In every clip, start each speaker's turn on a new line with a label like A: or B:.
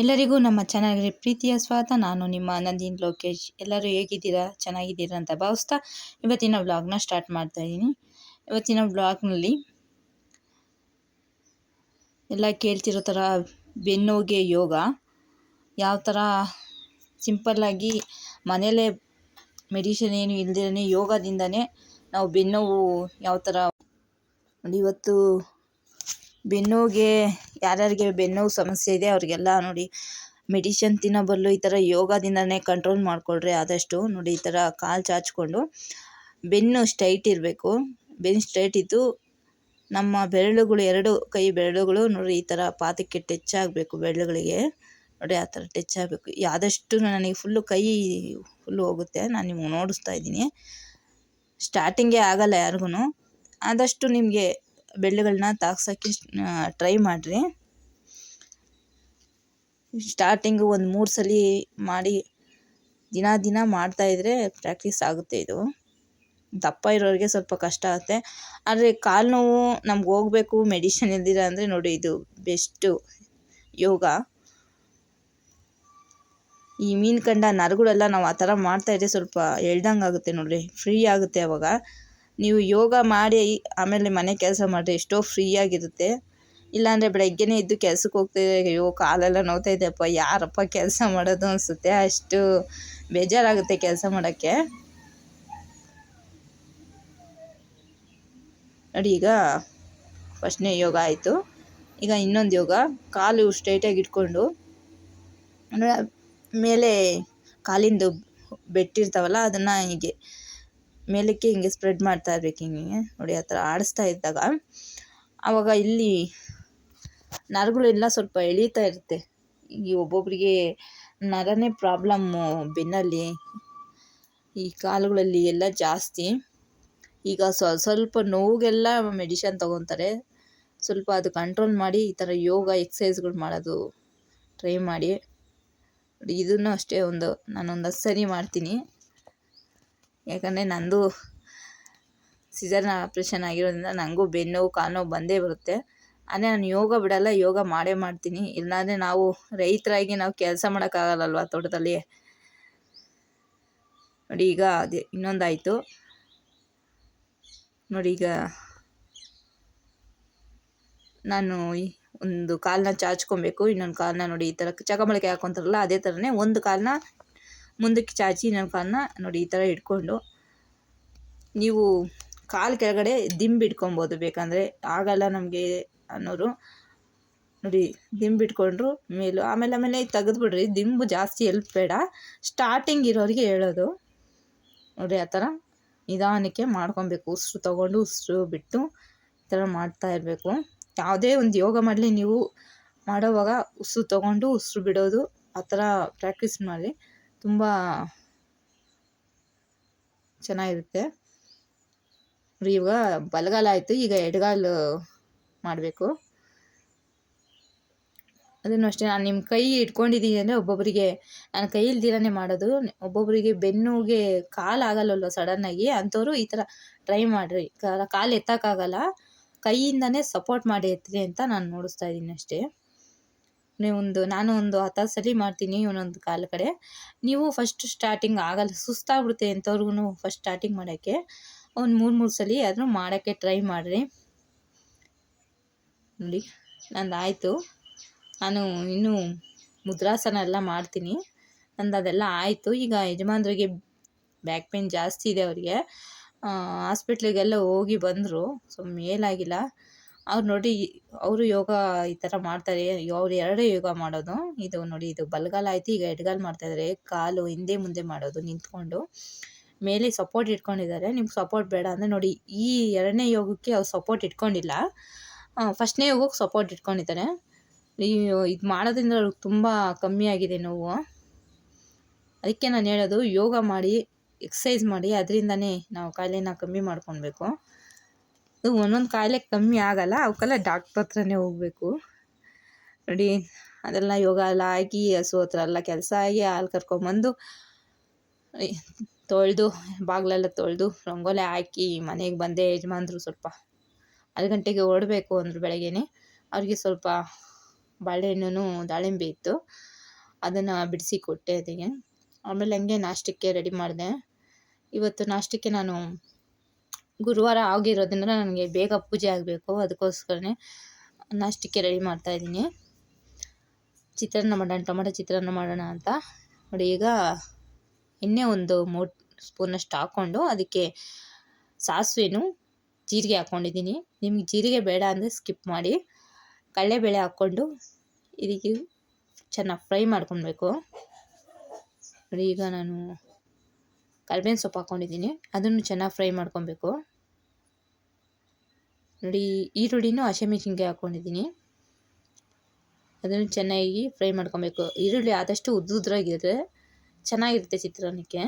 A: ಎಲ್ಲರಿಗೂ ನಮ್ಮ ಚಾನಲ್ಗೆ ಪ್ರೀತಿಯ ಸ್ವಾಗತ ನಾನು ನಿಮ್ಮ ನಂದಿನ್ ಲೋಕೇಶ್. ಎಲ್ಲರೂ ಹೇಗಿದ್ದೀರಾ? ಚೆನ್ನಾಗಿದ್ದೀರಾ ಅಂತ ಭಾವಿಸ್ತಾ ಇವತ್ತಿನ ವ್ಲಾಗ್ನ ಸ್ಟಾರ್ಟ್ ಮಾಡ್ತಾ ಇದ್ದೀನಿ. ಇವತ್ತಿನ ವ್ಲಾಗ್ನಲ್ಲಿ ಎಲ್ಲ ಕೇಳ್ತಿರೋ ಥರ ಬೆನ್ನೋಗೆ ಯೋಗ. ಯಾವ ಥರ ಸಿಂಪಲ್ಲಾಗಿ ಮನೆಯಲ್ಲೇ ಮೆಡಿಷನ್ ಏನು ಇಲ್ದಿರೇ ಯೋಗದಿಂದನೇ ನಾವು ಬೆನ್ನೋವು ಯಾವ ಥರ. ಇವತ್ತು ಬೆನ್ನೋಗೆ, ಯಾರ್ಯಾರಿಗೆ ಬೆನ್ನೋವು ಸಮಸ್ಯೆ ಇದೆ ಅವ್ರಿಗೆಲ್ಲ ನೋಡಿ. ಮೆಡಿಷನ್ ತಿನ್ನೋ ಬದಲು ಈ ಥರ ಯೋಗದಿಂದನೇ ಕಂಟ್ರೋಲ್ ಮಾಡಿಕೊಳ್ರಿ, ಆದಷ್ಟು ನೋಡಿ ಈ ಥರ ಕಾಲು ಚಾಚಿಕೊಂಡು. ಬೆನ್ನು ಸ್ಟ್ರೈಟ್ ಇರಬೇಕು. ಬೆನ್ನು ಸ್ಟ್ರೈಟ್ ಇದ್ದು ನಮ್ಮ ಬೆರಳುಗಳು, ಎರಡು ಕೈ ಬೆರಳುಗಳು ನೋಡಿ ಈ ಥರ ಪಾತಕ್ಕೆ ಟಚ್ ಆಗಬೇಕು ಬೆರಳುಗಳಿಗೆ. ನೋಡಿ ಆ ಥರ ಟಚ್ ಆಗಬೇಕು. ಆದಷ್ಟು ನನಗೆ ಫುಲ್ಲು ಕೈ ಫುಲ್ಲು ಹೋಗುತ್ತೆ, ನಾನು ನಿಮ್ಗೆ ನೋಡಿಸ್ತಾ ಇದ್ದೀನಿ. ಸ್ಟಾರ್ಟಿಂಗೇ ಆಗಲ್ಲ ಯಾರಿಗೂ ಆದಷ್ಟು ನಿಮಗೆ ಬೆಳ್ಳುಗಳನ್ನ ತಾಗ್ಸೋಕ್ಕೆ ಟ್ರೈ ಮಾಡಿರಿ. ಸ್ಟಾರ್ಟಿಂಗು ಒಂದು ಮೂರು ಸಲ ಮಾಡಿ, ದಿನ ದಿನ ಮಾಡ್ತಾಯಿದ್ರೆ ಪ್ರಾಕ್ಟೀಸ್ ಆಗುತ್ತೆ ಇದು. ದಪ್ಪ ಇರೋರಿಗೆ ಸ್ವಲ್ಪ ಕಷ್ಟ ಆಗುತ್ತೆ. ಆದರೆ ಕಾಲು ನೋವು ನಮ್ಗೆ ಹೋಗಬೇಕು ಮೆಡಿಷನ್ ಇಲ್ದಿರ ಅಂದರೆ ನೋಡಿ ಇದು ಬೆಸ್ಟು ಯೋಗ. ಈ ಮೀನು ಕಂಡ ನರಗಳೆಲ್ಲ ನಾವು ಆ ಥರ ಮಾಡ್ತಾಯಿದ್ರೆ ಸ್ವಲ್ಪ ಎಳ್ದಂಗೆ ಆಗುತ್ತೆ ನೋಡಿರಿ ಫ್ರೀ ಆಗುತ್ತೆ ಅವಾಗ. ನೀವು ಯೋಗ ಮಾಡಿ, ಆಮೇಲೆ ಮನೆ ಕೆಲಸ ಮಾಡಿರಿ ಎಷ್ಟೋ ಫ್ರೀಯಾಗಿರುತ್ತೆ. ಇಲ್ಲಾಂದರೆ ಬೆಳಗ್ಗೆನೇ ಇದ್ದು ಕೆಲ್ಸಕ್ಕೆ ಹೋಗ್ತಿದ್ರೆ ಅಯ್ಯೋ, ಕಾಲೆಲ್ಲ ನೋವ್ತಾ ಇದೆಯಪ್ಪ ಯಾರಪ್ಪ ಕೆಲಸ ಮಾಡೋದು ಅನಿಸುತ್ತೆ. ಅಷ್ಟು ಬೇಜಾರಾಗುತ್ತೆ ಕೆಲಸ ಮಾಡೋಕ್ಕೆ. ನೋಡಿ, ಈಗ ಫಸ್ಟ್ನೇ ಯೋಗ ಆಯಿತು. ಈಗ ಇನ್ನೊಂದು ಯೋಗ, ಕಾಲು ಸ್ಟ್ರೈಟಾಗಿ ಇಟ್ಕೊಂಡು. ಅಂದರೆ, ಮೇಲೆ ಕಾಲಿಂದು ಬೆಟ್ಟಿರ್ತಾವಲ್ಲ, ಅದನ್ನು ಹೀಗೆ ಮೇಲಕ್ಕೆ ಹಿಂಗೆ ಸ್ಪ್ರೆಡ್ ಮಾಡ್ತಾ ಇರ್ಬೇಕು ಹಿಂಗೆ. ನೋಡಿ, ಆ ಥರ ಆಡಿಸ್ತಾ ಇದ್ದಾಗ ಆವಾಗ ಇಲ್ಲಿ ನರಗಳೆಲ್ಲ ಸ್ವಲ್ಪ ಎಳೀತಾ ಇರುತ್ತೆ. ಈ ಒಬ್ಬೊಬ್ಬರಿಗೆ ನರನೇ ಪ್ರಾಬ್ಲಮ್ಮು ಬೆನ್ನಲ್ಲಿ. ಈ ಕಾಲುಗಳಲ್ಲಿ ಎಲ್ಲ ಜಾಸ್ತಿ. ಈಗ ಸ್ವಲ್ಪ ನೋವಿಗೆಲ್ಲ ಮೆಡಿಷನ್ ತೊಗೊತಾರೆ. ಸ್ವಲ್ಪ ಅದು ಕಂಟ್ರೋಲ್ ಮಾಡಿ ಈ ಥರ ಯೋಗ ಎಕ್ಸಸೈಸ್ಗಳು ಮಾಡೋದು ಟ್ರೈ ಮಾಡಿ. ಇದನ್ನು ಅಷ್ಟೇ ಒಂದು ನಾನೊಂದು ಹತ್ತು ಸರಿ ಮಾಡ್ತೀನಿ. ಯಾಕಂದರೆ ನಂದು ಸಿಸರ್ನ ಆಪ್ರೇಷನ್ ಆಗಿರೋದ್ರಿಂದ ನನಗೂ ಬೆನ್ನೋವು ಕಾಲು ಬಂದೇ ಬರುತ್ತೆ. ಆದರೆ ನಾನು ಯೋಗ ಬಿಡಲ್ಲ, ಯೋಗ ಮಾಡೇ ಮಾಡ್ತೀನಿ. ಇಲ್ಲಾಂದರೆ ನಾವು ರೈತರಾಗಿ ನಾವು ಕೆಲಸ ಮಾಡೋಕ್ಕಾಗಲ್ಲವಾ ತೋಟದಲ್ಲಿ? ನೋಡಿ, ಈಗ ಅದೇ, ಇನ್ನೊಂದಾಯಿತು. ನೋಡಿ, ಈಗ ನಾನು ಒಂದು ಕಾಲನ್ನ ಚಾಚ್ಕೊಬೇಕು, ಇನ್ನೊಂದು ಕಾಲನ್ನ ನೋಡಿ ಈ ಥರ ಚಕಮಳಿಕೆ ಹಾಕೊತಾರಲ್ಲ, ಅದೇ ಥರನೇ ಒಂದು ಕಾಲನ್ನ ಮುಂದಕ್ಕೆ ಚಾಚಿ ನನ್ನ ಕಾಲನ್ನ ನೋಡಿ ಈ ಥರ ಇಟ್ಕೊಂಡು ನೀವು ಕಾಲು ಕೆಳಗಡೆ ದಿಂಬು ಇಟ್ಕೊಬೋದು. ಬೇಕಂದರೆ ಆಗಲ್ಲ ನಮಗೆ ಅನ್ನೋರು. ನೋಡಿ, ದಿಂಬು ಇಟ್ಕೊಂಡ್ರು ಮೇಲೂ. ಆಮೇಲೆ ಆಮೇಲೆ ತೆಗೆದ್ಬಿಡ್ರಿ. ದಿಂಬು ಜಾಸ್ತಿ ಎಲ್ಪ್ ಬೇಡ. ಸ್ಟಾರ್ಟಿಂಗ್ ಇರೋರಿಗೆ ಹೇಳೋದು. ನೋಡಿ, ಆ ಥರ ನಿಧಾನಕ್ಕೆ ಮಾಡ್ಕೊಬೇಕು. ಉಸಿರು ತೊಗೊಂಡು ಉಸಿರು ಬಿಟ್ಟು ಈ ಥರ ಮಾಡ್ತಾ ಇರಬೇಕು. ಯಾವುದೇ ಒಂದು ಯೋಗ ಮಾಡಲಿ, ನೀವು ಮಾಡೋವಾಗ ಉಸಿರು ತೊಗೊಂಡು ಉಸಿರು ಬಿಡೋದು ಆ ಥರ ಪ್ರಾಕ್ಟೀಸ್ ಮಾಡಿ. ತುಂಬ ಚೆನ್ನಾಗಿರುತ್ತೆ. ಇವಾಗ ಬಲಗಾಲ ಆಯಿತು. ಈಗ ಎಡಗಾಲು ಮಾಡಬೇಕು. ಅದನ್ನು ಅಷ್ಟೇ, ನಾನು ನಿಮ್ಮ ಕೈ ಇಟ್ಕೊಂಡಿದ್ದೀನಿ ಅಂದರೆ ಒಬ್ಬೊಬ್ಬರಿಗೆ ನಾನು ಕೈ ಇಲ್ದಿರನೇ ಮಾಡೋದು. ಒಬ್ಬೊಬ್ಬರಿಗೆ ಬೆನ್ನುಗೆ ಕಾಲು ಆಗಲ್ಲಲ್ವ ಸಡನ್ನಾಗಿ ಅಂಥವ್ರು ಈ ಥರ ಟ್ರೈ ಮಾಡಿರಿ. ಕಾಲು ಎತ್ತಕ್ಕಾಗಲ್ಲ ಕೈಯಿಂದನೇ ಸಪೋರ್ಟ್ ಮಾಡಿ ಎತ್ತಿರಿ ಅಂತ ನಾನು ನೋಡಿಸ್ತಾ ಇದ್ದೀನಿ ಅಷ್ಟೇ. ನೀವೊಂದು ನಾನು ಒಂದು ಹತ್ತು ಸಲ ಮಾಡ್ತೀನಿ ಇವನೊಂದು ಕಾಲ ಕಡೆ. ನೀವು ಫಸ್ಟ್ ಸ್ಟಾರ್ಟಿಂಗ್ ಆಗಲ್ಲ, ಸುಸ್ತಾಗ್ಬಿಡುತ್ತೆ ಎಂಥವ್ರಿಗೂ ಫಸ್ಟ್ ಸ್ಟಾರ್ಟಿಂಗ್ ಮಾಡೋಕ್ಕೆ. ಒಂದು ಮೂರು ಮೂರು ಸಲ ಅದನ್ನು ಮಾಡೋಕ್ಕೆ ಟ್ರೈ ಮಾಡಿರಿ. ನೋಡಿ, ನಂದು ಆಯಿತು. ನಾನು ಇನ್ನೂ ಮುದ್ರಾಸನ ಎಲ್ಲ ಮಾಡ್ತೀನಿ. ನಂದು ಅದೆಲ್ಲ ಆಯಿತು. ಈಗ ಯಜಮಾನ್ರಿಗೆ ಬ್ಯಾಕ್ ಪೇನ್ ಜಾಸ್ತಿ ಇದೆ ಅವರಿಗೆ. ಹಾಸ್ಪಿಟ್ಲಿಗೆಲ್ಲ ಹೋಗಿ ಬಂದರು. ಸೊ, ಮೇಲಾಗಿಲ್ಲ. ಅವ್ರು ನೋಡಿ, ಅವರು ಯೋಗ ಈ ಥರ ಮಾಡ್ತಾರೆ. ಅವ್ರು ಎರಡೇ ಯೋಗ ಮಾಡೋದು. ಇದು ನೋಡಿ, ಇದು ಬಲಗಾಲ ಆಯ್ತು. ಈಗ ಎಡಗಾಲು ಮಾಡ್ತಾಯಿದ್ದಾರೆ ಕಾಲು ಹಿಂದೆ ಮುಂದೆ ಮಾಡೋದು, ನಿಂತ್ಕೊಂಡು. ಮೇಲೆ ಸಪೋರ್ಟ್ ಇಟ್ಕೊಂಡಿದ್ದಾರೆ. ನಿಮ್ಗೆ ಸಪೋರ್ಟ್ ಬೇಡ ಅಂದರೆ ನೋಡಿ, ಈ ಎರಡನೇ ಯೋಗಕ್ಕೆ ಅವ್ರು ಸಪೋರ್ಟ್ ಇಟ್ಕೊಂಡಿಲ್ಲ. ಫಸ್ಟ್ನೇ ಯೋಗಕ್ಕೆ ಸಪೋರ್ಟ್ ಇಟ್ಕೊಂಡಿದ್ದಾರೆ. ಇದು ಮಾಡೋದ್ರಿಂದ ಅವ್ರಿಗೆ ತುಂಬ ಕಮ್ಮಿ ಆಗಿದೆ ನೋವು. ಅದಕ್ಕೆ ನಾನು ಹೇಳೋದು, ಯೋಗ ಮಾಡಿ ಎಕ್ಸಸೈಸ್ ಮಾಡಿ. ಅದರಿಂದನೇ ನಾವು ಕಾಯಿಲೆನ ಕಮ್ಮಿ ಮಾಡ್ಕೊಳ್ಬೇಕು. ಒಂದೊಂದು ಕಾಯಿಲೆ ಕಮ್ಮಿ ಆಗಲ್ಲ, ಅವಕ್ಕೆಲ್ಲ ಡಾಕ್ಟ್ರ್ ಹತ್ರನೇ ಹೋಗಬೇಕು. ನೋಡಿ, ಅದೆಲ್ಲ ಯೋಗ ಎಲ್ಲ ಆಗಿ, ಹಸು ಹತ್ರ ಎಲ್ಲ ಕೆಲಸ ಆಗಿ, ಹಾಲು ಕರ್ಕೊಂಬಂದು ತೊಳೆದು, ಬಾಗಿಲೆಲ್ಲ ತೊಳೆದು, ರಂಗೋಲಿ ಹಾಕಿ, ಮನೆಗೆ ಬಂದೆ ಯಜಮಾನ್ರು ಸ್ವಲ್ಪ ಐದು ಗಂಟೆಗೆ ಹೊರಡಬೇಕು ಅಂದರು ಬೆಳಗ್ಗೆನೆ. ಅವ್ರಿಗೆ ಸ್ವಲ್ಪ ಬಾಳೆಹಣ್ಣು ದಾಳಿಂಬೆ ಇತ್ತು, ಅದನ್ನು ಬಿಡಿಸಿ ಕೊಟ್ಟೆ ಅದಕ್ಕೆ ಆಮೇಲೆ ಹಂಗೆ ನಾಷ್ಟಕ್ಕೆ ರೆಡಿ ಮಾಡಿದೆ. ಇವತ್ತು ನಾಷ್ಟಕ್ಕೆ ನಾನು ಗುರುವಾರ ಆಗಿರೋದ್ರಿಂದ ನನಗೆ ಬೇಗ ಪೂಜೆ ಆಗಬೇಕು. ಅದಕ್ಕೋಸ್ಕರನೇ ನಾಷ್ಟಕ್ಕೆ ರೆಡಿ ಮಾಡ್ತಾಯಿದ್ದೀನಿ ಚಿತ್ರಾನ್ನ ಮಾಡೋಣ, ಟೊಮೆಟೊ ಚಿತ್ರಾನ್ನ ಮಾಡೋಣ ಅಂತ. ನೋಡಿ, ಈಗ ಎಣ್ಣೆ ಒಂದು ಮೂರು ಸ್ಪೂನಷ್ಟು ಹಾಕ್ಕೊಂಡು ಅದಕ್ಕೆ ಸಾಸಿವೆನು ಜೀರಿಗೆ ಹಾಕ್ಕೊಂಡಿದ್ದೀನಿ. ನಿಮ್ಗೆ ಜೀರಿಗೆ ಬೇಡ ಅಂದರೆ ಸ್ಕಿಪ್ ಮಾಡಿ. ಕಡಲೆಬೇಳೆ ಹಾಕ್ಕೊಂಡು ಇದಕ್ಕೆ ಚೆನ್ನಾಗಿ ಫ್ರೈ ಮಾಡ್ಕೊಳ್ಬೇಕು ನೋಡಿ, ಈಗ ನಾನು ಕರಿಬೇವಿನ ಸೊಪ್ಪು ಹಾಕ್ಕೊಂಡಿದ್ದೀನಿ ಅದನ್ನು ಚೆನ್ನಾಗಿ ಫ್ರೈ ಮಾಡ್ಕೊಬೇಕು. ನೋಡಿ, ಈರುಳ್ಳಿನೂ ಹಸಿಮೆಣ್ಸಿನ್ಕಾಯಿ ಹಾಕ್ಕೊಂಡಿದ್ದೀನಿ ಅದನ್ನು ಚೆನ್ನಾಗಿ ಫ್ರೈ ಮಾಡ್ಕೊಬೇಕು. ಈರುಳ್ಳಿ ಆದಷ್ಟು ಉದ್ದುದ್ರಾಗಿದ್ರೆ ಚೆನ್ನಾಗಿರುತ್ತೆ ಚಿತ್ರಾನ್ನಕ್ಕೆ.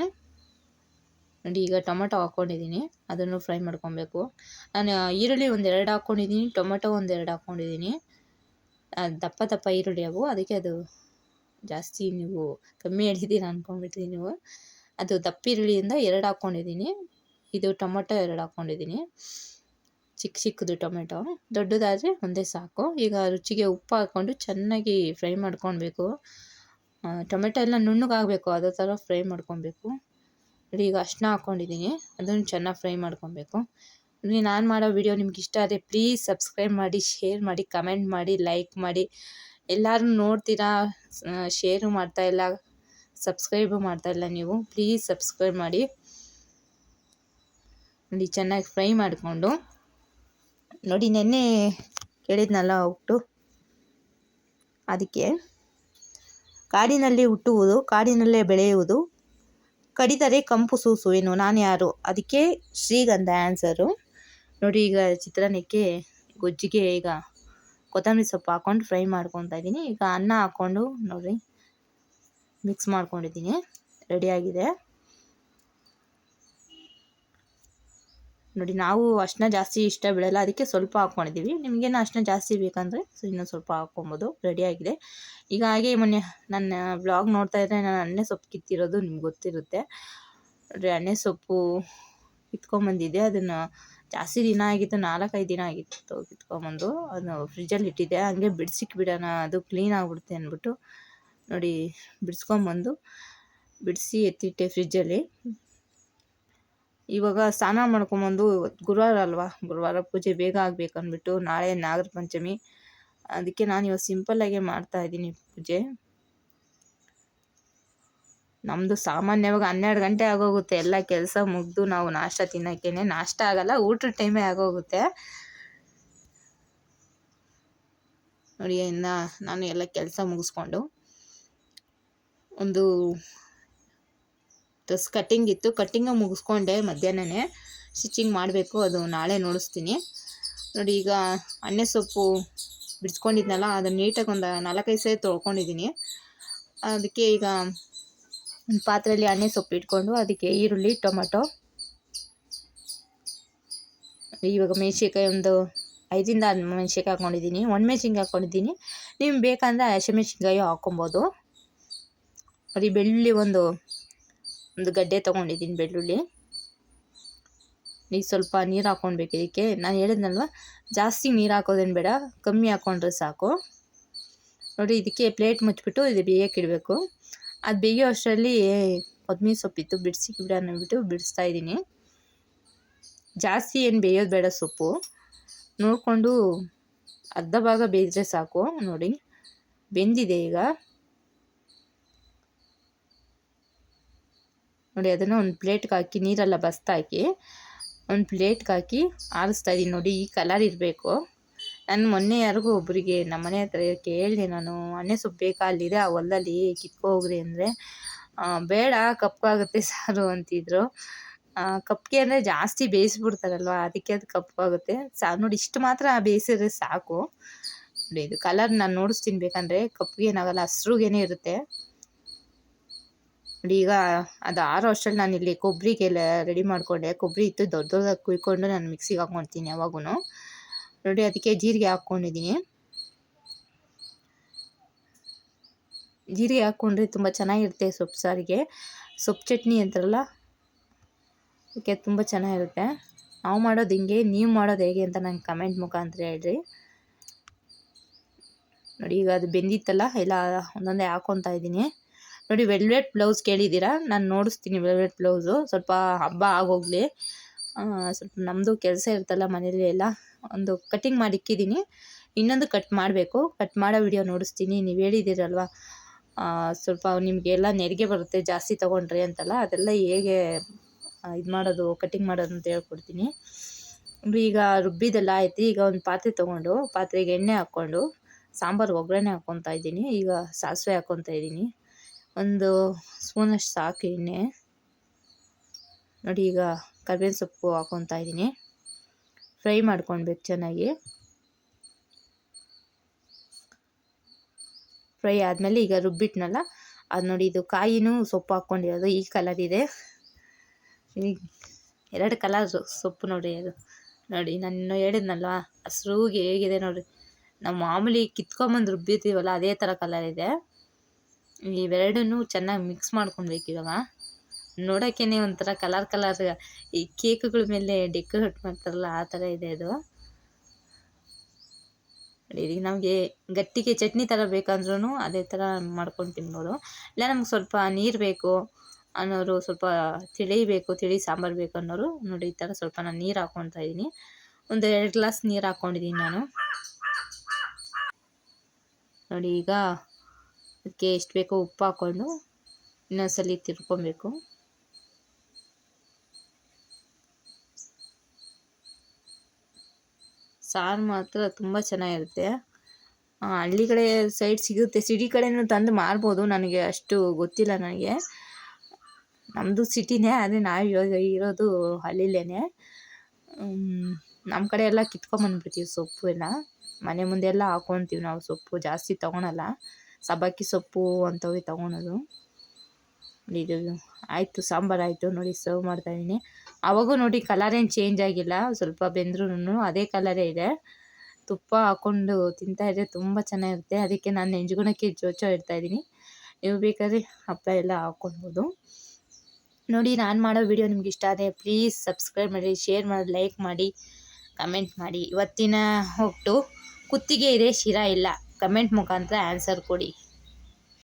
A: ನೋಡಿ, ಈಗ ಟೊಮೆಟೊ ಹಾಕ್ಕೊಂಡಿದ್ದೀನಿ ಅದನ್ನು ಫ್ರೈ ಮಾಡ್ಕೊಬೇಕು. ನಾನು ಈರುಳ್ಳಿ ಒಂದೆರಡು ಹಾಕ್ಕೊಂಡಿದ್ದೀನಿ ಟೊಮೆಟೊ ಒಂದೆರಡು ಹಾಕ್ಕೊಂಡಿದ್ದೀನಿ ದಪ್ಪ ದಪ್ಪ ಈರುಳ್ಳಿ ಅವು. ಅದಕ್ಕೆ ಅದು ಜಾಸ್ತಿ ನೀವು ಕಮ್ಮಿ ಹೇಳಿದ್ದೀರ ಅಂದ್ಕೊಂಡ್ಬಿಟ್ಟಿದ್ದೀನಿ ನೀವು. ಅದು ದಪ್ಪ ಈರುಳ್ಳಿಯಿಂದ ಎರಡು ಹಾಕ್ಕೊಂಡಿದ್ದೀನಿ. ಇದು ಟೊಮೊಟೊ ಎರಡು ಹಾಕ್ಕೊಂಡಿದ್ದೀನಿ. ಚಿಕ್ಕ ಚಿಕ್ಕದು ಟೊಮೆಟೊ. ದೊಡ್ಡದಾದರೆ ಒಂದೇ ಸಾಕು. ಈಗ ರುಚಿಗೆ ಉಪ್ಪು ಹಾಕ್ಕೊಂಡು ಚೆನ್ನಾಗಿ ಫ್ರೈ ಮಾಡ್ಕೊಳ್ಬೇಕು. ಟೊಮೆಟೊ ಎಲ್ಲ ನುಣ್ಣಗಾಗಬೇಕು. ಅದೇ ಥರ ಫ್ರೈ ಮಾಡ್ಕೊಬೇಕು ಈಗ ಅಷ್ಟನ್ನ ಹಾಕ್ಕೊಂಡಿದ್ದೀನಿ. ಅದನ್ನು ಚೆನ್ನಾಗಿ ಫ್ರೈ ಮಾಡ್ಕೊಬೇಕು ನೋಡಿ, ನಾನು ಮಾಡೋ ವಿಡಿಯೋ ನಿಮ್ಗೆ ಇಷ್ಟ ಆದರೆ ಪ್ಲೀಸ್ ಸಬ್ಸ್ಕ್ರೈಬ್ ಮಾಡಿ, ಶೇರ್ ಮಾಡಿ, ಕಮೆಂಟ್ ಮಾಡಿ, ಲೈಕ್ ಮಾಡಿ. ಎಲ್ಲರೂ ನೋಡ್ತೀರಾ? ಶೇರು ಮಾಡ್ತಾಯಿಲ್ಲ ಸಬ್ಸ್ಕ್ರೈಬು ಮಾಡ್ತಾಯಿಲ್ಲ ನೀವು, ಪ್ಲೀಸ್ ಸಬ್ಸ್ಕ್ರೈಬ್ ಮಾಡಿ. ನೋಡಿ, ಚೆನ್ನಾಗಿ ಫ್ರೈ ಮಾಡಿಕೊಂಡು. ನೋಡಿ, ನೆನ್ನೆ ಕೇಳಿದ್ನಲ್ಲ ಹುಟ್ಟು? ಅದಕ್ಕೆ. ಕಾಡಿನಲ್ಲಿ ಹುಟ್ಟುವುದು, ಕಾಡಿನಲ್ಲೇ ಬೆಳೆಯುವುದು. ಕಡಿದರೆ ಕಂಪು ಸೂಸುವೆನು ನಾನು ಯಾರು? ಅದಕ್ಕೆ ಶ್ರೀಗಂಧ ಆನ್ಸರು. ನೋಡಿ, ಈಗ ಚಿತ್ರಾನ್ನಕ್ಕೆ ಗೊಜ್ಜಿಗೆ, ಈಗ ಕೊತ್ತಂಬರಿ ಸೊಪ್ಪು ಹಾಕ್ಕೊಂಡು ಫ್ರೈ ಮಾಡ್ಕೊತಾ ಇದ್ದೀನಿ. ಈಗ ಅನ್ನ ಹಾಕ್ಕೊಂಡು ನೋಡಿರಿ ಮಿಕ್ಸ್ ಮಾಡ್ಕೊಂಡಿದ್ದೀನಿ. ರೆಡಿಯಾಗಿದೆ ನೋಡಿ, ನಾವು ಅಷ್ಟನ್ನ ಜಾಸ್ತಿ ಇಷ್ಟ ಬೀಳಲ್ಲ ಅದಕ್ಕೆ ಸ್ವಲ್ಪ ಹಾಕ್ಕೊಂಡಿದ್ದೀವಿ ನಿಮಗೇನು ಅಷ್ಟನ್ನ ಜಾಸ್ತಿ ಬೇಕಂದರೆ ಸೊ, ಇನ್ನೊಂದು ಸ್ವಲ್ಪ ಹಾಕ್ಕೊಬೋದು ರೆಡಿಯಾಗಿದೆ ಈಗ ಹಾಗೆ ಮೊನ್ನೆ ನನ್ನ ಬ್ಲಾಗ್ ನೋಡ್ತಾ ಇದ್ದರೆ ನಾನು ಅಣ್ಣೆ ಸೊಪ್ಪು ಕಿತ್ತಿರೋದು ನಿಮ್ಗೆ ಗೊತ್ತಿರುತ್ತೆ. ನೋಡಿ ಅನ್ನೆ ಸೊಪ್ಪು ಕಿತ್ಕೊಂಬಂದಿದ್ದೆ. ಅದನ್ನು ಜಾಸ್ತಿ ದಿನ ಆಗಿತ್ತು. ನಾಲ್ಕೈದು ದಿನ ಆಗಿತ್ತು ಕಿತ್ಕೊಂಬಂದು. ಅದು ಫ್ರಿಜ್ಜಲ್ಲಿ ಇಟ್ಟಿದ್ದೆ. ಹಂಗೆ ಬಿಡಿಸಿಕ್ಬಿಡೋಣ ಅದು ಕ್ಲೀನ್ ಆಗಿಬಿಡುತ್ತೆ ಅಂದ್ಬಿಟ್ಟು. ನೋಡಿ, ಬಿಡಿಸ್ಕೊಂಬಂದು ಬಿಡಿಸಿ ಎತ್ತಿಟ್ಟೆ ಫ್ರಿಜ್ಜಲ್ಲಿ. ಇವಾಗ ಸ್ನಾನ ಮಾಡ್ಕೊಂಬಂದು, ಗುರುವಾರ ಅಲ್ವಾ, ಗುರುವಾರ ಪೂಜೆ ಬೇಗ ಆಗಬೇಕು ಅಂದ್ಬಿಟ್ಟು ನಾಳೆ ನಾಗರ ಪಂಚಮಿ. ಅದಕ್ಕೆ ನಾನು ಇವಾಗ ಸಿಂಪಲ್ಲಾಗೆ ಮಾಡ್ತಾಯಿದ್ದೀನಿ ಪೂಜೆ. ನಮ್ಮದು ಸಾಮಾನ್ಯವಾಗಿ ಹನ್ನೆರಡು ಗಂಟೆ ಆಗೋಗುತ್ತೆ, ಎಲ್ಲ ಕೆಲಸ ಮುಗಿದು ನಾವು ನಾಷ್ಟ ತಿನ್ನೋಕ್ಕೇನೆ ನಾಷ್ಟ ಆಗಲ್ಲ, ಊಟದ ಟೈಮೇ ಆಗೋಗುತ್ತೆ. ನೋಡಿ, ಇನ್ನು ನಾನು ಎಲ್ಲ ಕೆಲಸ ಮುಗಿಸ್ಕೊಂಡು. ಒಂದು ಡ್ರೆಸ್ ಕಟ್ಟಿಂಗ್ ಇತ್ತು. ಕಟ್ಟಿಂಗ ಮುಗಿಸ್ಕೊಂಡೆ ಮಧ್ಯಾಹ್ನನೇ. ಸ್ಟಿಚಿಂಗ್ ಮಾಡಬೇಕು. ಅದು ನಾಳೆ ನೋಡಿಸ್ತೀನಿ. ನೋಡಿ, ಈಗ ಅನ್ನೆ ಸೊಪ್ಪು ಬಿಡಿಸ್ಕೊಂಡಿದ್ನಲ್ಲ, ಅದನ್ನು ನೀಟಾಗಿ ಒಂದು ನಾಲ್ಕೈದು ಸರಿ ತೊಳ್ಕೊಂಡಿದ್ದೀನಿ. ಅದಕ್ಕೆ ಈಗ ಒಂದು ಪಾತ್ರೆಯಲ್ಲಿ ಅನ್ನೆ ಸೊಪ್ಪು ಇಟ್ಕೊಂಡು, ಅದಕ್ಕೆ ಈರುಳ್ಳಿ, ಟೊಮೆಟೊ, ಇವಾಗ ಮೆಣಸಿನ್ಕಾಯಿ ಒಂದು ಐದರಿಂದ ಆರು ಮೆಣ್ಸಿನ್ಕಾಯಿ ಹಾಕ್ಕೊಂಡಿದ್ದೀನಿ ಮೆಣ್ಸಿನ್ಕಾಯಿ ಹಾಕ್ಕೊಂಡಿದ್ದೀನಿ ನಿಮ್ಗೆ ಬೇಕಂದರೆ ಹಸಿಮೆಣ್ಸಿನ್ಕಾಯಿ ಹಾಕ್ಕೊಬೋದು. ಅದು ಬೆಳ್ಳುಳ್ಳಿ ಒಂದು ಒಂದು ಗಡ್ಡೆ ತೊಗೊಂಡಿದ್ದೀನಿ ಬೆಳ್ಳುಳ್ಳಿ. ಈಗ ಸ್ವಲ್ಪ ನೀರು ಹಾಕ್ಕೊಳ್ಬೇಕು ಇದಕ್ಕೆ. ನಾನು ಹೇಳಿದ್ನಲ್ವ, ಜಾಸ್ತಿ ನೀರು ಹಾಕೋದೇನು ಬೇಡ, ಕಮ್ಮಿ ಹಾಕ್ಕೊಂಡ್ರೆ ಸಾಕು. ನೋಡಿ ಇದಕ್ಕೆ ಪ್ಲೇಟ್ ಮುಚ್ಚಿಬಿಟ್ಟು ಇದು ಬೇಯಕ್ಕೆ ಇಡಬೇಕು. ಅದು ಬೇಯೋ ಅಷ್ಟರಲ್ಲಿ ಕೊತ್ತಂಬರಿ ಸೊಪ್ಪಿತ್ತು ಬಿಡಿಸಿ ಬಿಡ ಅಂದ್ಬಿಟ್ಟು ಬಿಡಿಸ್ತಾ ಇದ್ದೀನಿ. ಜಾಸ್ತಿ ಏನು ಬೇಯೋದು ಬೇಡ ಸೊಪ್ಪು. ನೋಡಿಕೊಂಡು ಅರ್ಧ ಭಾಗ ಬೇಯಿದ್ರೆ ಸಾಕು, ನೋಡಿ. ಬೆಂದಿದೆ ಈಗ. ನೋಡಿ, ಅದನ್ನು ಒಂದು ಪ್ಲೇಟ್ಗೆ ಹಾಕಿ ನೀರೆಲ್ಲ ಬಸ್ತಾಕಿ ಒಂದು ಪ್ಲೇಟ್ಗೆ ಹಾಕಿ ಆರಿಸ್ತಾ ಇದ್ದೀನಿ ನೋಡಿ, ಈ ಕಲರ್ ಇರಬೇಕು. ನಾನು ಮೊನ್ನೆ ಯಾರಿಗೂ ಒಬ್ಬರಿಗೆ ನಮ್ಮ ಮನೆ ಹತ್ರ ಕೇಳಿದೆ, ನಾನು ಮನೆ ಸೊಪ್ಪು ಬೇಕಾ? ಅಲ್ಲಿದೆ, ಆ ಹೊಲದಲ್ಲಿ ಕಿತ್ಕೊ ಹೋಗ್ರಿ ಅಂದರೆ. ಬೇಡ ಕಪ್ಪಾಗುತ್ತೆ ಸಾರು, ಅಂತಿದ್ರು. ಕಪ್ಪಿಗೆ ಅಂದರೆ ಜಾಸ್ತಿ ಬೇಯಿಸ್ಬಿಡ್ತಾರಲ್ವ, ಅದಕ್ಕೆ ಅದು ಕಪ್ಪಾಗುತ್ತೆ ಸಾರು ನೋಡಿ, ಇಷ್ಟು ಮಾತ್ರ ಬೇಯಿಸಿದ್ರೆ ಸಾಕು. ನೋಡಿ, ಇದು ಕಲರ್ ನಾನು ನೋಡಿಸ್ತೀನಿ, ಬೇಕಂದರೆ ಕಪ್ಪಿಗೆ ಏನಾಗಲ್ಲ, ಹಸ್ರುಗೇನೆ ಇರುತ್ತೆ. ನೋಡಿ ಈಗ ಅದು ಆರು ಅಷ್ಟರಲ್ಲಿ ನಾನು ಇಲ್ಲಿ ಕೊಬ್ಬರಿಗೆಲ್ಲ ರೆಡಿ ಮಾಡಿಕೊಂಡೆ. ಕೊಬ್ಬರಿ ಇತ್ತು, ದೊಡ್ಡ ದೊಡ್ಡದಾಗಿ ಕುಯ್ಕೊಂಡು ನಾನು ಮಿಕ್ಸಿಗೆ ಹಾಕ್ಕೊಳ್ತೀನಿ ಯಾವಾಗೂ ನೋಡಿ, ಅದಕ್ಕೆ ಜೀರಿಗೆ ಹಾಕ್ಕೊಂಡಿದ್ದೀನಿ. ಜೀರಿಗೆ ಹಾಕ್ಕೊಂಡ್ರೆ ತುಂಬ ಚೆನ್ನಾಗಿರುತ್ತೆ ಸೊಪ್ಪು ಸಾರಿಗೆ. ಸೊಪ್ಪು ಚಟ್ನಿ ಅಂತಾರಲ್ಲ, ಅದಕ್ಕೆ ತುಂಬ ಚೆನ್ನಾಗಿರುತ್ತೆ. ನಾವು ಮಾಡೋದು ಹಿಂಗೆ, ನೀವು ಮಾಡೋದು ಹೇಗೆ ಅಂತ ನಂಗೆ ಕಮೆಂಟ್ ಮುಖಾಂತರ ಹೇಳ್ರಿ. ನೋಡಿ, ಈಗ ಅದು ಬೆಂದಿತ್ತಲ್ಲ, ಎಲ್ಲ ಒಂದೊಂದೇ ಹಾಕ್ಕೊತಾ ಇದ್ದೀನಿ. ನೋಡಿ ವೆಲ್ವೆಟ್ ಬ್ಲೌಸ್ ಕೇಳಿದ್ದೀರಾ? ನಾನು ನೋಡಿಸ್ತೀನಿ ವೆಲ್ವೆಟ್ ಬ್ಲೌಸು. ಸ್ವಲ್ಪ ಹಬ್ಬ ಆಗೋಗಲಿ. ಸ್ವಲ್ಪ ನಮ್ಮದು ಕೆಲಸ ಇರ್ತಲ್ಲ ಮನೇಲಿ ಎಲ್ಲ. ಒಂದು ಕಟಿಂಗ್ ಮಾಡಿ ಇಕ್ಕಿದ್ದೀನಿ ಇನ್ನೊಂದು ಕಟ್ ಮಾಡಬೇಕು. ಕಟ್ ಮಾಡೋ ವಿಡಿಯೋ ನೋಡಿಸ್ತೀನಿ. ನೀವು ಹೇಳಿದ್ದೀರಲ್ವ? ಸ್ವಲ್ಪ ನಿಮಗೆಲ್ಲ ನೆರಿಗೆ ಬರುತ್ತೆ ಜಾಸ್ತಿ ತೊಗೊಂಡ್ರಿ ಅಂತಲ್ಲ. ಅದೆಲ್ಲ ಹೇಗೆ ಇದು ಮಾಡೋದು, ಕಟಿಂಗ್ ಮಾಡೋದು ಅಂತ ಹೇಳ್ಕೊಡ್ತೀನಿ. ಈಗ ರುಬ್ಬಿದೆಲ್ಲ ಆಯ್ತು. ಈಗ ಒಂದು ಪಾತ್ರೆ ತೊಗೊಂಡು, ಪಾತ್ರೆಗೆ ಎಣ್ಣೆ ಹಾಕ್ಕೊಂಡು, ಸಾಂಬಾರು, ಒಗ್ಗರಣೆ ಹಾಕ್ಕೊತಾ ಇದ್ದೀನಿ. ಈಗ ಸಾಸಿವೆ ಹಾಕ್ಕೊತಾ ಇದ್ದೀನಿ. ಒಂದು ಸ್ಪೂನಷ್ಟು ಸಾಕು ಎಣ್ಣೆ. ನೋಡಿ ಈಗ ಕರ್ಬೇವಿನ ಸೊಪ್ಪು ಹಾಕೊತಾ ಇದ್ದೀನಿ. ಫ್ರೈ ಮಾಡ್ಕೊಳ್ಬೇಕು ಚೆನ್ನಾಗಿ. ಫ್ರೈ ಆದಮೇಲೆ ಈಗ ರುಬ್ಬಿಟ್ನಲ್ಲ, ಅದು ನೋಡಿ ಇದು ಕಾಯಿನೂ ಸೊಪ್ಪು ಹಾಕ್ಕೊಂಡಿರೋದು, ಈ ಕಲರ್ ಇದೆ. ಎರಡು ಕಲರ್ ಸೊಪ್ಪು ನೋಡಿ ಅದು. ನೋಡಿ ನಾನು ಹೇಳಿದ್ನಲ್ವ, ಹಸ್ರೂಗೆ ಹೇಗಿದೆ ನೋಡಿ. ನಾವು ಮಾಮೂಲಿ ಕಿತ್ಕೊಂಬಂದು ರುಬ್ಬಿರ್ತೀವಲ್ಲ, ಅದೇ ಥರ ಕಲರ್ ಇದೆ. ಇವೆರಡನ್ನೂ ಚೆನ್ನಾಗಿ ಮಿಕ್ಸ್ ಮಾಡ್ಕೊಬೇಕು ಇವಾಗ ನೋಡೋಕ್ಕೇ ಒಂಥರ ಕಲರ್ ಕಲರ್ ಈ ಕೇಕ್ಗಳ ಮೇಲೆ ಡೆಕೋರೇಟ್ ಮಾಡ್ತಾರಲ್ಲ ಆ ಥರ ಇದೆ ಅದು. ಈಗ ನಮಗೆ ಗಟ್ಟಿಗೆ ಚಟ್ನಿ ಥರ ಬೇಕಂದ್ರೂ ಅದೇ ಥರ ಮಾಡ್ಕೊಂಡು ತಿನ್ಬೋದು. ಇಲ್ಲ, ನಮ್ಗೆ ಸ್ವಲ್ಪ ನೀರು ಬೇಕು ಅನ್ನೋರು ಸ್ವಲ್ಪ ತಿಳಿ ಬೇಕು, ತಿಳಿ ಸಾಂಬಾರು ಬೇಕು ಅನ್ನೋರು ನೋಡಿ ಈ ಥರ ಸ್ವಲ್ಪ ನಾನು ನೀರು ಹಾಕ್ಕೊತಾ ಇದ್ದೀನಿ ಒಂದು ಎರಡು ಗ್ಲಾಸ್ ನೀರು ಹಾಕ್ಕೊಂಡಿದ್ದೀನಿ ನಾನು. ನೋಡಿ, ಈಗ ಅದಕ್ಕೆ ಎಷ್ಟು ಬೇಕೋ ಉಪ್ಪು ಹಾಕ್ಕೊಂಡು ಇನ್ನೊಂದ್ಸಲಿ ತಿರ್ಕೊಬೇಕು. ಸಾರು ಮಾತ್ರ ತುಂಬ ಚೆನ್ನಾಗಿರುತ್ತೆ. ಹಳ್ಳಿ ಕಡೆ ಸೈಡ್ ಸಿಗುತ್ತೆ. ಸಿಟಿ ಕಡೆನೂ ತಂದು ಮಾರ್ಬೋದು, ನನಗೆ ಅಷ್ಟು ಗೊತ್ತಿಲ್ಲ ನನಗೆ. ನಮ್ಮದು ಸಿಟಿನೇ, ಆದರೆ ನಾವು ಇವಾಗ ಇರೋದು ಹಳ್ಳಿಲೇ ನಮ್ಮ ಕಡೆ ಎಲ್ಲ ಕಿತ್ಕೊಂಬಂದ್ಬಿಡ್ತೀವಿ ಸೊಪ್ಪು ಎಲ್ಲ. ಮನೆ ಮುಂದೆ ಎಲ್ಲ ಹಾಕ್ಕೊತೀವಿ ನಾವು ಸೊಪ್ಪು, ಜಾಸ್ತಿ ತೊಗೊಳಲ್ಲ. ಸಬ್ಬಕ್ಕಿ ಸೊಪ್ಪು ಅಂಥವೇ ತೊಗೊಳೋದು ಇದು ಆಯಿತು, ಸಾಂಬಾರು ಆಯಿತು. ನೋಡಿ ಸರ್ವ್ ಮಾಡ್ತಾಯಿದ್ದೀನಿ ಅವಾಗೂ ನೋಡಿ ಕಲರ್ ಏನು ಚೇಂಜ್ ಆಗಿಲ್ಲ. ಸ್ವಲ್ಪ ಬೆಂದ್ರೂ ಅದೇ ಕಲರೇ ಇದೆ. ತುಪ್ಪ ಹಾಕ್ಕೊಂಡು ತಿಂತಾಯಿದ್ರೆ ತುಂಬ ಚೆನ್ನಾಗಿರುತ್ತೆ. ಅದಕ್ಕೆ ನಾನು ನೆಂಜುಗುಣಕ್ಕೆ ಜೋಚೋ ಇಡ್ತಾಯಿದ್ದೀನಿ ನೀವು ಬೇಕಾದ್ರೆ ಹಪ್ಪಳ ಎಲ್ಲ ಹಾಕ್ಕೊಳ್ಬೋದು ನೋಡಿ, ನಾನು ಮಾಡೋ ವಿಡಿಯೋ ನಿಮ್ಗೆ ಇಷ್ಟ ಆದರೆ ಪ್ಲೀಸ್ ಸಬ್ಸ್ಕ್ರೈಬ್ ಮಾಡಿ ಶೇರ್ ಮಾಡಿ ಲೈಕ್ ಮಾಡಿ ಕಮೆಂಟ್ ಮಾಡಿ. ಇವತ್ತಿನ ಹೊಟ್ಟು ಕುತ್ತಿಗೆ ಇದೆ, ಶಿರ ಇಲ್ಲ. ಕಮೆಂಟ್ ಮುಖಾಂತರ ಆನ್ಸರ್ ಕೊಡಿ.